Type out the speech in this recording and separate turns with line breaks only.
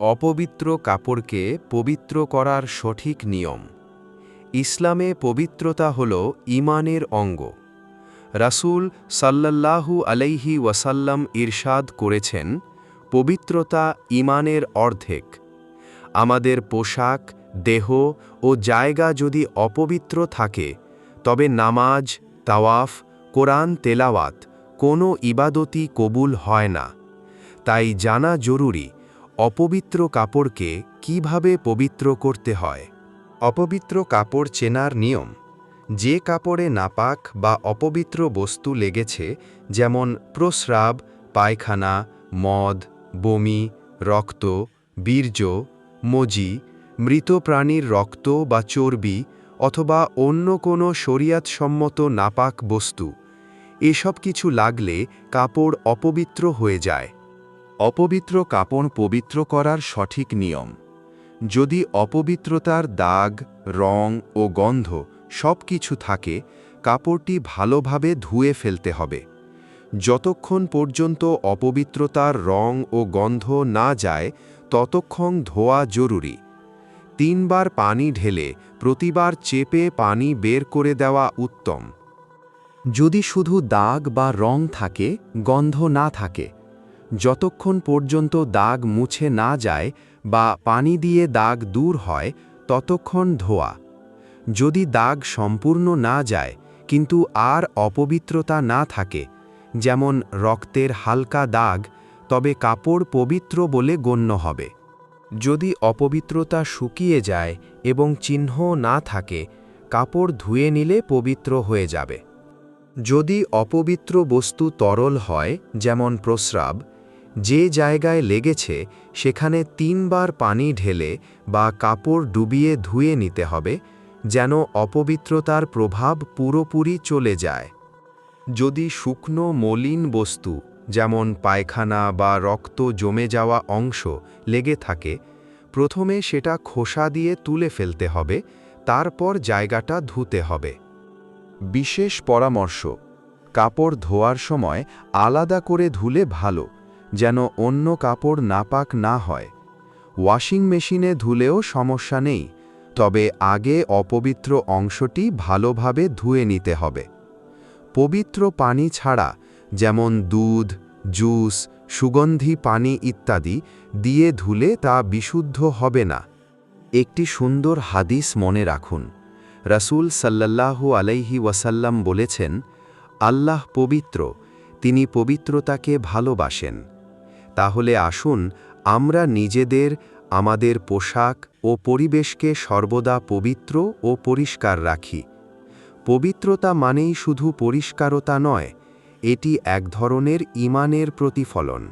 অপবিত্র কাপড়কে পবিত্র করার সঠিক নিয়ম। ইসলামে পবিত্রতা হল ঈমানের অঙ্গ। রাসূল সাল্লাল্লাহু আলাইহি ওয়াসাল্লাম ইরশাদ করেছেন, পবিত্রতা ঈমানের অর্ধেক। আমাদের পোশাক, দেহ ও জায়গা যদি অপবিত্র থাকে, তবে নামাজ, তাওয়াফ, কোরআন, তেলাওয়াত কোনো ইবাদতই কবুল হয় না। তাই জানা জরুরি অপবিত্র কাপড়কে কীভাবে পবিত্র করতে হয়? অপবিত্র কাপড় চেনার নিয়ম, যে কাপড়ে নাপাক বা অপবিত্র বস্তু লেগেছে, যেমন প্রস্রাব, পায়খানা, মদ, বমি, রক্ত, বীর্য, মজি, মৃত প্রাণীর রক্ত বা চর্বি, অথবা অন্য কোনো শরিয়াতসম্মত নাপাক বস্তু, এসব কিছু লাগলে কাপড় অপবিত্র হয়ে যায়। অপবিত্র কাপড় পবিত্র করার সঠিক নিয়ম। যদি অপবিত্রতার দাগ, রং ও গন্ধ সব কিছু থাকে, কাপড়টি ভালোভাবে ধুয়ে ফেলতে হবে। যতক্ষণ পর্যন্ত অপবিত্রতার রং ও গন্ধ না যায়, ততক্ষণ ধোয়া জরুরি। তিনবার পানি ঢেলে প্রতিবার চেপে পানি বের করে দেওয়া উত্তম। যদি শুধু দাগ বা রং থাকে, গন্ধ না থাকে যতক্ষণ পর্যন্ত দাগ মুছে না যায় বা পানি দিয়ে দাগ দূর হয়, ততক্ষণ ধোয়া। যদি দাগ সম্পূর্ণ না যায়, কিন্তু আর অপবিত্রতা না থাকে, যেমন রক্তের হালকা দাগ, তবে কাপড় পবিত্র বলে গণ্য হবে। যদি অপবিত্রতা শুকিয়ে যায় এবং চিহ্ন না থাকে, কাপড় ধুয়ে নিলে পবিত্র হয়ে যাবে। যদি অপবিত্র বস্তু তরল হয়, যেমন প্রস্রাব যে জায়গায় লেগেছে, সেখানে তিনবার পানি ঢেলে বা কাপড় ডুবিয়ে ধুয়ে নিতে হবে, যেন অপবিত্রতার প্রভাব পুরোপুরি চলে যায়। যদি শুকনো মলিন বস্তু, যেমন পায়খানা বা রক্ত জমে যাওয়া অংশ, লেগে থাকে, প্রথমে সেটা খোসা দিয়ে তুলে ফেলতে হবে, তারপর জায়গাটা ধুতে হবে। বিশেষ পরামর্শ, কাপড় ধোয়ার সময় আলাদা করে ধুলে ভালো। যেন অন্য কাপড় নাপাক না হয়। ওয়াশিং মেশিনে ধুলেও সমস্যা নেই, তবে আগে অপবিত্র অংশটি ভালোভাবে ধুয়ে নিতে হবে। পবিত্র পানি ছাড়া, যেমন দুধ, জুস, সুগন্ধি পানি ইত্যাদি দিয়ে ধুলে তা বিশুদ্ধ হবে না। একটি সুন্দর হাদিস মনে রাখুন। রাসূল সাল্লাল্লাহু আলাইহি ওয়াসাল্লাম বলেছেন, আল্লাহ পবিত্র, তিনি পবিত্রতাকে ভালোবাসেন। তাহলে আসুন আমরা নিজেদের, আমাদের পোশাক ও পরিবেশকে সর্বদা পবিত্র ও পরিষ্কার রাখি। পবিত্রতা মানেই শুধু পরিষ্কারতা নয়, এটি এক ধরনের ইমানের প্রতিফলন।